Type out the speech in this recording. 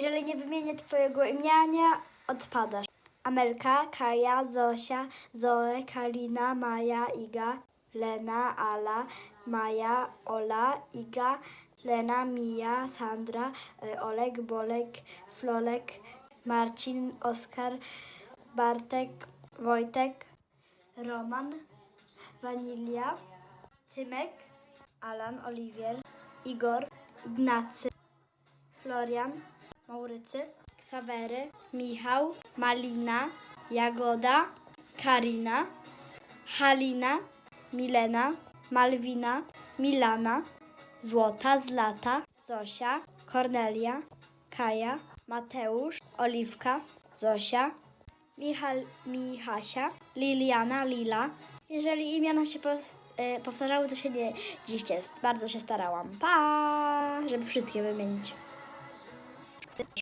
Jeżeli nie wymienię twojego imienia, odpadasz. Amelka, Kaja, Zosia, Zoe, Kalina, Maja, Iga, Lena, Ala, Maja, Ola, Iga, Lena, Mija, Sandra, y, Oleg, Bolek, Flolek, Marcin, Oskar, Bartek, Wojtek, Roman, Wanilia, Tymek, Alan, Oliwier, Igor, Ignacy, Florian, Maurycy, Ksawery, Michał, Malina, Jagoda, Karina, Halina, Milena, Malwina, Milana, Złota, Zlata, Zosia, Kornelia, Kaja, Mateusz, Oliwka, Zosia, Michal, Michasia, Liliana, Lila. Jeżeli imiona się e, powtarzały, to się nie dziwcie, bardzo się starałam. Pa! Żeby wszystkie wymienić.